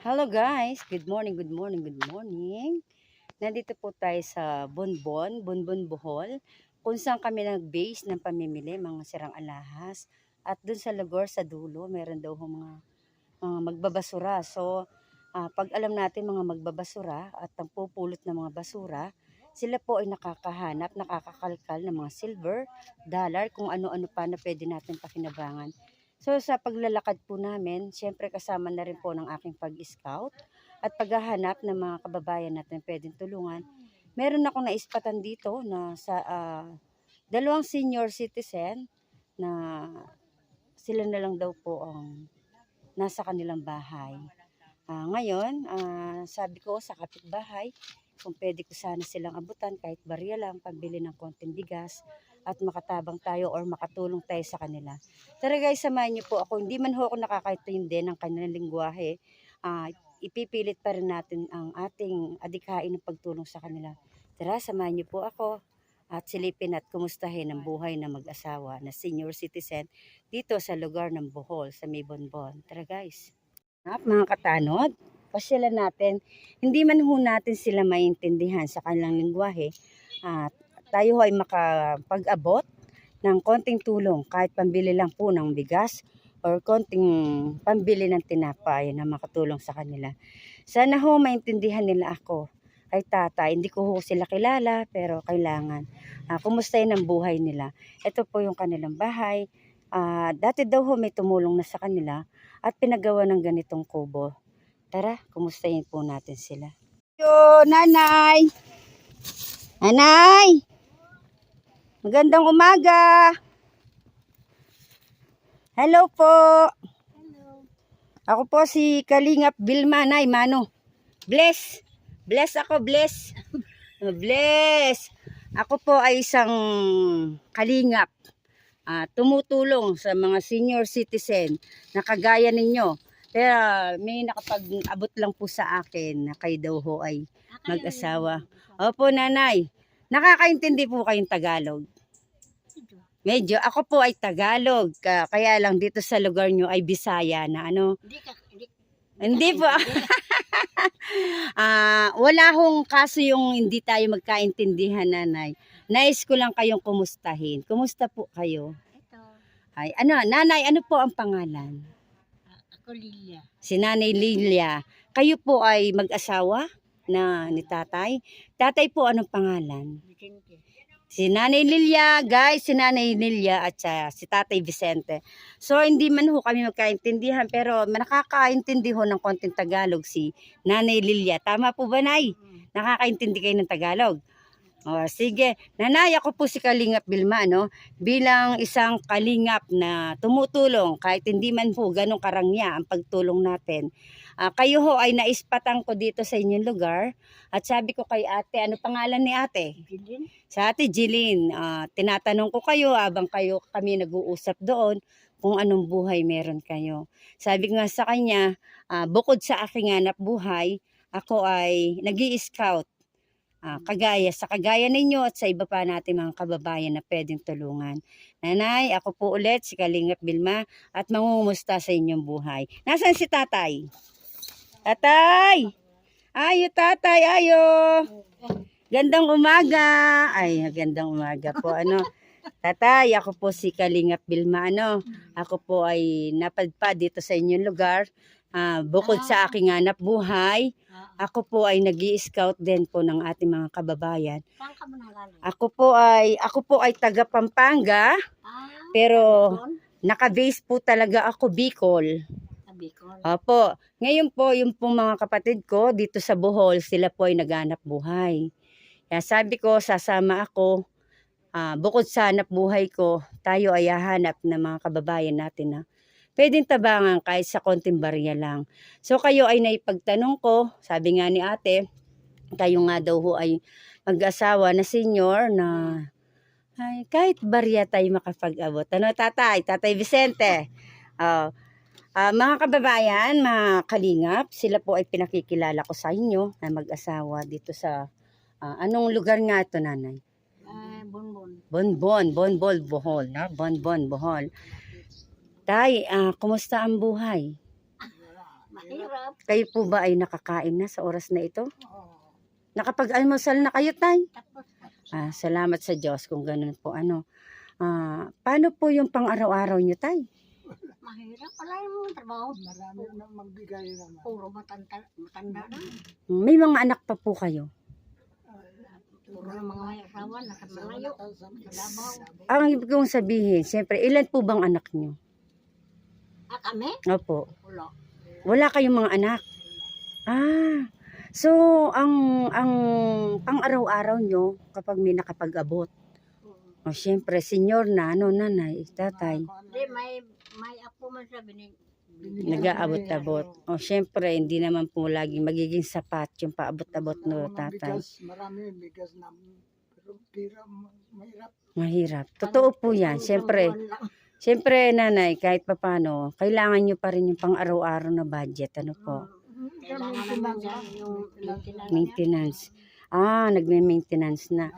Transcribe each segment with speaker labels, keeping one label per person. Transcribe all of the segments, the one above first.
Speaker 1: Hello guys, good morning, good morning, good morning. Nandito po tayo sa Bonbon, Bonbon Bohol, kung kami nag-base ng pamimili, mga sirang alahas. At dun sa lugar, sa dulo, meron daw mga, mga magbabasura. So, ah, pag alam natin mga magbabasura at ang pupulot ng mga basura, sila po ay nakakahanap, nakakakalkal ng mga silver, dollar, kung ano-ano pa na pwede natin pakinabangan. So sa paglalakad po namin, syempre kasama na rin po ng aking pag-scout at paghahanap ng mga kababayan natin pwedeng tulungan. Meron akong naispatan dito na sa ah, dalawang senior citizen na sila na lang daw po ang nasa kanilang bahay. Ah, ngayon, ah, sabi ko sa kapitbahay, kung pwede ko sana silang abutan kahit barya lang, pambili ng konting bigas at makatabang tayo or makatulong tayo sa kanila. Tara guys, samahan niyo po ako. Hindi man ho ako nakakaintindi ng kanilang lingwahe. Ah, ipipilit pa rin natin ang ating adikain ng pagtulong sa kanila. Tara, samahan niyo po ako at silipin at kumustahin ang buhay ng mag-asawa na senior citizen dito sa lugar ng Bohol, sa May Bonbon. Tara guys. At mga katanod, pasyalan natin, hindi man ho natin sila maintindihan sa kanilang lingwahe, at tayo ay makapag-abot ng konting tulong kahit pambili lang po ng bigas or konting pambili ng tinapay na makatulong sa kanila. Sana ho maintindihan nila ako kay tata. Hindi ko ho sila kilala pero kailangan. Uh, kumustahin ang buhay nila. Ito po yung kanilang bahay. Ah, dati daw ho may tumulong na sa kanila at pinagawa ng ganitong kubo. Tara, kumustahin po natin sila. Yo, nanay! Nanay! Magandang umaga! Hello po! Ako po si Kalingap Vilma, Nay, Mano. Bless! Bless ako, bless! bless! Ako po ay isang kalingap. ah, tumutulong sa mga senior citizen na kagaya ninyo. Pero may nakapag-abot lang po sa akin na kayo daw ho ay mag-asawa. Opo, nanay. Nakakaintindi po kayong Tagalog. Medyo. Ako po ay Tagalog. ka- Kaya lang dito sa lugar nyo ay Bisaya na ano.
Speaker 2: Hindi ka, hindi,
Speaker 1: Hindi po. Ah, wala hong kaso yung hindi tayo magkaintindihan, nanay. Nais ko lang kayong kumustahin. Kumusta po kayo?
Speaker 2: ito,
Speaker 1: Ay, ano, nanay, ano po ang pangalan?
Speaker 2: ah, ako Lilia.
Speaker 1: Si Nanay Lilia. Kayo po ay mag-asawa na ni tatay. Tatay po anong pangalan?
Speaker 2: Vicente.
Speaker 1: Si Nanay Lilia, guys, si Nanay Lilia at sa- si Tatay Vicente. So, hindi man ho kami magkaintindihan, pero nakakaintindi ho ng konting Tagalog si Nanay Lilia. Tama po ba, Nay? Nakakaintindi kayo ng Tagalog? O, sige. Nanay, ako po si Kalingap Bilma, no? Bilang isang kalingap na tumutulong, kahit hindi man po ganong karangya ang pagtulong natin. Ah, kayo ho ay naispatan ko dito sa inyong lugar. At sabi ko kay ate, ano pangalan ni ate?
Speaker 2: Bilin?
Speaker 1: Sa ate Jeline, ah, tinatanong ko kayo habang kayo kami nag-uusap doon kung anong buhay meron kayo. Sabi nga sa kanya, ah, bukod sa aking hanap buhay, ako ay nag scout kagaya sa kagaya ninyo at sa iba pa natin mga kababayan na pwedeng tulungan. Nanay, ako po ulit si Kalingap Bilma at mangungumusta sa inyong buhay. Nasaan si tatay? Tatay! Ayo tatay, ayo! Gandang umaga. Ay, gandang umaga po. Ano? Tatay, ako po si Kalingap Bilma. Ano? Ako po ay napadpad dito sa inyong lugar. Ah, bukod sa aking hanap buhay,
Speaker 2: Ah,
Speaker 1: ako po ay nag scout din po ng ating mga kababayan. Ako po ay ako po ay taga Pampanga,
Speaker 2: Ah,
Speaker 1: pero naka-base po talaga ako Bicol.
Speaker 2: Bicol.
Speaker 1: Opo. Ngayon po, yung pong mga kapatid ko dito sa Bohol, sila po ay naghanap buhay. Kaya sabi ko, sasama ako. ah, bukod sa hanap buhay ko, tayo ay hahanap ng mga kababayan natin na pwedeng tabangan kahit sa konting barya lang. So kayo ay naipagtanong ko, sabi nga ni ate, kayo nga daw ho ay mag-asawa na senior na ay, kahit barya tayo makapag-abot. Ano tatay? Tatay Vicente. Oh, Ah, mga kababayan, mga kalingap, sila po ay pinakikilala ko sa inyo na mag-asawa dito sa ah, anong lugar nga ito, nanay?
Speaker 2: Eh, Bonbon.
Speaker 1: Bonbon, Bonbol, Bohol, no? Bonbon, Bohol. Tay, ah, kumusta ang buhay?
Speaker 2: Mahirap.
Speaker 1: Kayo po ba ay nakakain na sa oras na ito?
Speaker 2: Oo.
Speaker 1: Nakapag-almusal na kayo, Tay?
Speaker 2: Tapos,
Speaker 1: Ah, salamat sa Diyos kung ganun po. Ano, ah, paano po yung pang-araw-araw nyo, Tay?
Speaker 2: Mahirap. Wala yung trabaho.
Speaker 3: Marami na magbigay naman.
Speaker 2: Puro matanda, matanda na.
Speaker 1: May mga anak pa po kayo.
Speaker 2: Puro ng mga may asawa, Davao.
Speaker 1: Ang ibig kong sabihin, siyempre, ilan po bang anak nyo?
Speaker 2: Ah, kami?
Speaker 1: Opo.
Speaker 2: Wala.
Speaker 1: Wala kayong mga anak. Ah. So, ang ang pang-araw-araw nyo kapag may nakapag-abot. O siyempre, senior na, ano, nanay, tatay,
Speaker 2: Hindi, may, may apo man sabi ni
Speaker 1: nag-aabot-abot. O siyempre, hindi naman po lagi magiging sapat yung paabot-abot no, tatay.
Speaker 3: Bigas, marami bigas na. Pero pira, ma- mahirap.
Speaker 1: Mahirap. Totoo po yan. Siyempre, siyempre, nanay, kahit papano, kailangan nyo pa rin yung pang-araw-araw na budget. Ano po?
Speaker 2: Kailangan naman yung maintenance.
Speaker 1: Maintenance. Ah, nagme-maintenance na.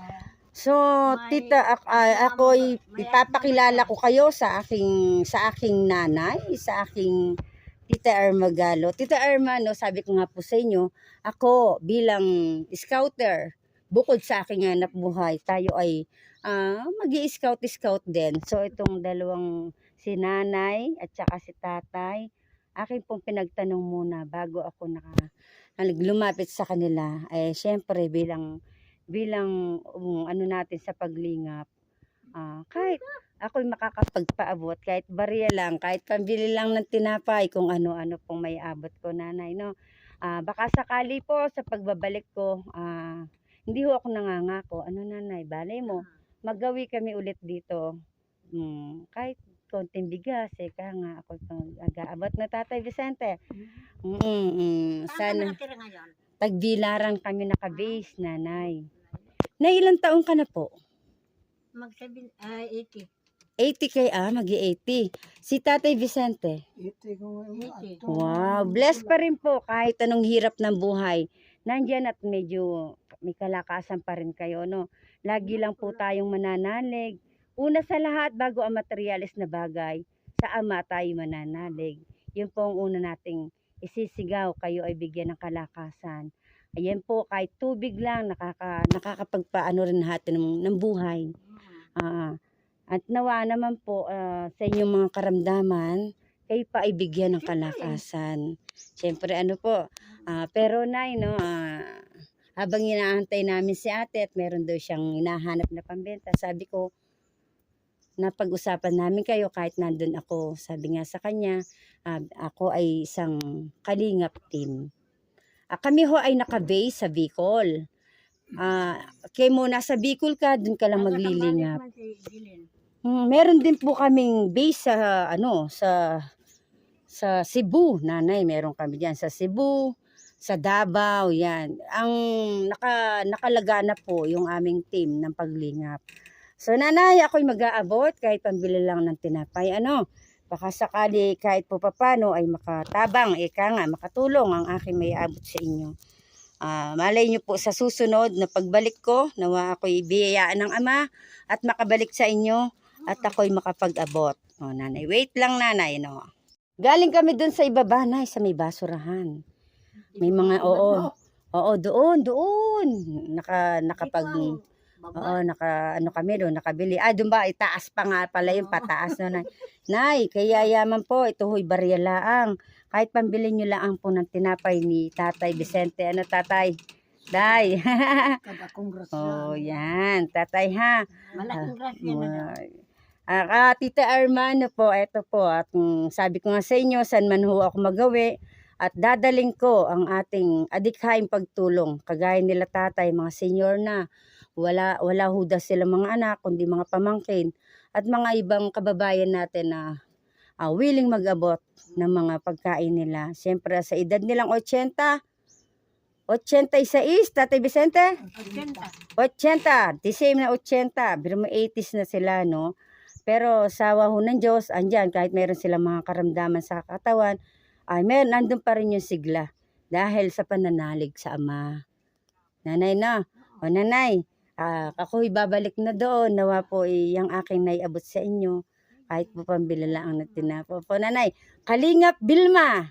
Speaker 1: So,
Speaker 2: May-
Speaker 1: tita, ak- ako ay
Speaker 2: may-
Speaker 1: ipapakilala ko kayo sa aking sa aking nanay, sa aking Tita Irma Galo. Tita Irma, no, sabi ko nga po sa inyo, ako bilang scouter, bukod sa aking anak buhay, tayo ay ah, mag-i-scout-scout din. So, itong dalawang si nanay at saka si tatay, akin pong pinagtanong muna bago ako naka, lumapit sa kanila. Eh, syempre, bilang bilang um, ano natin sa paglingap. Ah, kahit ako'y makakapagpaabot, kahit barya lang, kahit pambili lang ng tinapay, kung ano-ano pong may abot ko, nanay, no? Ah, baka sakali po sa pagbabalik ko, ah, hindi ho ako nangangako. Ano, nanay, balay mo, magawi kami ulit dito. Hmm, kahit konting bigas, eh, kaya nga ako mag-aabot na tatay Vicente. Mm, mm,
Speaker 2: ka
Speaker 1: sana tagbilaran kami naka-base, nanay. Na ilang taong ka na po?
Speaker 2: Mag-7, ay 80.
Speaker 1: 80 kay ah, magi 80. Si Tatay Vicente.
Speaker 3: iti ko ngayon.
Speaker 1: Wow, blessed pa rin po kahit anong hirap ng buhay. Nandyan at medyo may kalakasan pa rin kayo, no? Lagi lang po tayong mananalig. Una sa lahat, bago ang materialis na bagay, sa Ama tayo mananalig. Yun po ang una nating isisigaw, kayo ay bigyan ng kalakasan. Ayan po, kahit tubig lang, nakaka, nakakapagpaano rin natin ng, ng buhay. Ah, at nawa naman po ah, sa inyong mga karamdaman, kayo pa ay bigyan ng kalakasan. Siyempre ano po, ah, pero nay no, ah, habang inaantay namin si ate at meron daw siyang hinahanap na pambenta, sabi ko, napag-usapan namin kayo kahit nandun ako. Sabi nga sa kanya, ah, ako ay isang kalingap team. Ah, kami ho ay nakabase sa Bicol. Ah, kay mo nasa Bicol ka, dun ka lang maglilingap. Hmm, meron din po kaming base sa ano sa sa Cebu, nanay, meron kami diyan sa Cebu, sa Davao, yan. Ang naka nakalagana po yung aming team ng paglingap. So nanay, ako'y mag-aabot kahit pambili lang ng tinapay. Ano? Baka sakali kahit po papano ay makatabang, ika nga, makatulong ang aking may abot sa inyo. Ah, malay nyo po sa susunod na pagbalik ko, nawa ako'y biyayaan ng ama at makabalik sa inyo at ako'y makapag-abot. O, nanay, wait lang nanay, no. Galing kami dun sa ibaba, nay, sa may basurahan. May mga, oo, oo, doon, doon. Naka, nakapag,
Speaker 2: baba.
Speaker 1: oo, naka, ano kami doon, nakabili. Ah, doon ba, itaas pa nga pala yung pataas, no, nay. Nay, kaya yaman po, ito ho'y barya laang. Kahit pambili nyo lang po ng tinapay ni Tatay Vicente. Ano, Tatay? Day.
Speaker 3: Kada
Speaker 1: oh, yan. Tatay, ha.
Speaker 2: Malaking grasya na daw.
Speaker 1: Ay. Ah, ah, Tita Armando po, eto po, at mm, sabi ko nga sa inyo, saan man ho ako magawi, at dadaling ko ang ating adikhaing pagtulong, kagaya nila tatay, mga senior na, wala, wala ho daw sila mga anak, kundi mga pamangkin, at mga ibang kababayan natin na ah, willing mag-abot ng mga pagkain nila. Siyempre, sa edad nilang 80, 86, Tatay Vicente?
Speaker 2: 80.
Speaker 1: 80, the same na 80, pero may 80s na sila, no? Pero sa ho ng Diyos, andyan, kahit meron silang mga karamdaman sa katawan, ay meron, nandun pa rin yung sigla. Dahil sa pananalig sa Ama. Nanay na, o nanay, ah, ako'y babalik na doon, nawa po eh, yung aking naiabot sa inyo. Kahit po pambila lang ang natina po. Nanay, Kalingap Bilma,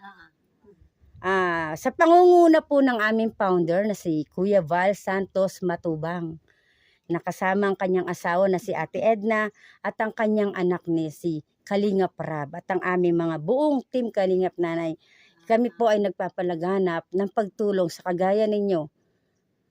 Speaker 1: Ah, sa pangunguna po ng aming founder na si Kuya Val Santos Matubang. Nakasama ang kanyang asawa na si Ate Edna at ang kanyang anak ni si Kalingap Rab at ang aming mga buong team Kalingap Nanay. Kami po ay nagpapalaganap ng pagtulong sa kagaya ninyo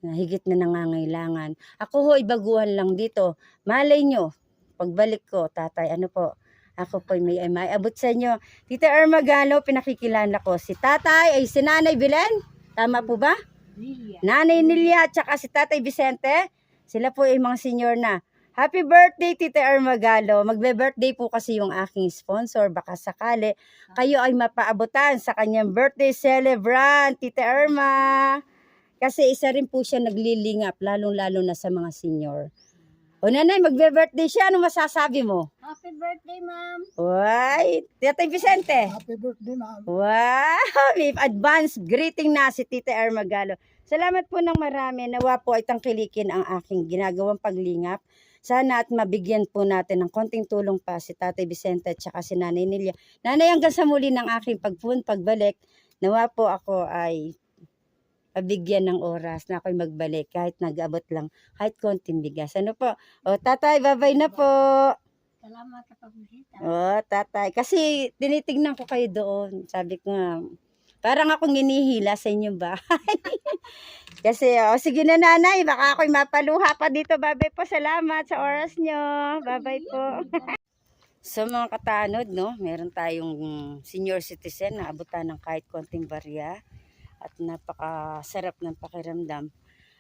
Speaker 1: na higit na nangangailangan. Ako ho, baguhan lang dito. Malay nyo, pagbalik ko, tatay, ano po, ako po may, may abot sa inyo. Tita Irma Galo, pinakikilala ko. Si tatay ay si Nanay Bilen. Tama po ba?
Speaker 2: Lilia.
Speaker 1: Nanay Nilia at saka si Tatay Vicente. Sila po ay mga senior na. Happy birthday, Tita Irma Galo. Magbe-birthday po kasi yung aking sponsor. Baka sakali kayo ay mapaabutan sa kanyang birthday celebrant, Tita Irma. Kasi isa rin po siya naglilingap, lalong-lalo na sa mga senior. O nanay, magbe-birthday siya. Ano masasabi mo?
Speaker 2: Happy birthday, ma'am.
Speaker 1: Why? Tatay Vicente.
Speaker 3: Happy birthday, ma'am.
Speaker 1: Wow! May advance greeting na si Tita Irma Galo. Salamat po ng marami. Nawa po ay tangkilikin ang aking ginagawang paglingap. Sana at mabigyan po natin ng konting tulong pa si Tatay Vicente at saka si Nanay Nilia. Nanay, hanggang sa muli ng aking pagpun, pagbalik, nawa po ako ay pabigyan ng oras na ako'y magbalik kahit nag-abot lang, kahit konting bigas. Ano po? O, tatay, babay na po.
Speaker 2: Salamat sa pagbisita.
Speaker 1: Oh, tatay. Kasi tinitignan ko kayo doon. Sabi ko nga, parang akong hinihila sa inyong bahay. Kasi, oh, sige na nanay, baka ako'y mapaluha pa dito. Babay po, salamat sa oras nyo. Babay po. So mga katanod, no, meron tayong senior citizen na abutan ng kahit konting barya at napakasarap ng pakiramdam.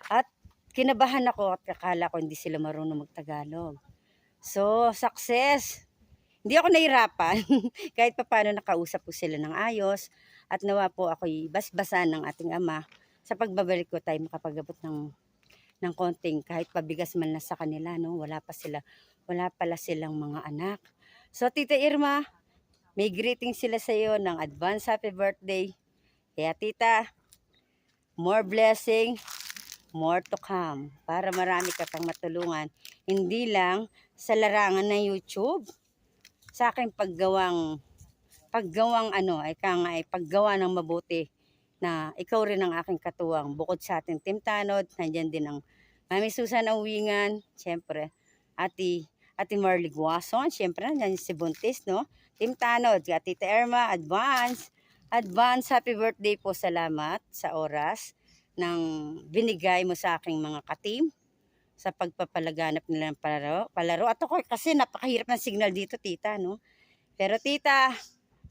Speaker 1: At kinabahan ako at akala ko hindi sila marunong magtagalog. So, success! Hindi ako nahirapan. Kahit pa paano nakausap ko sila ng ayos at nawa po ako'y basbasan ng ating ama sa pagbabalik ko tayo makapagabot ng ng konting kahit pabigas man na sa kanila no wala pa sila wala pala silang mga anak so tita Irma may greeting sila sa iyo ng advance happy birthday kaya tita more blessing more to come para marami ka pang matulungan. Hindi lang sa larangan ng YouTube sa aking paggawang paggawang ano ay kang ay paggawa ng mabuti na ikaw rin ang aking katuwang. Bukod sa ating Team Tanod nandiyan din ang Mami Susan Awingan syempre ati ati Marley Guason syempre nandiyan si Buntis no? Team Tanod at Tita Irma advance advance happy birthday po salamat sa oras ng binigay mo sa aking mga katim sa pagpapalaganap nila ng palaro, palaro. At ako kasi napakahirap ng signal dito, tita, no? Pero tita,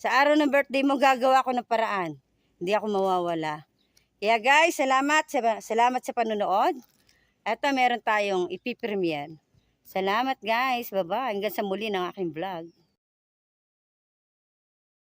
Speaker 1: sa araw ng birthday mo, gagawa ko ng paraan. Hindi ako mawawala. Kaya guys, salamat sa, salamat sa panonood. Eto, meron tayong ipipremiere. Salamat guys. Bye-bye. Hanggang sa muli ng aking vlog.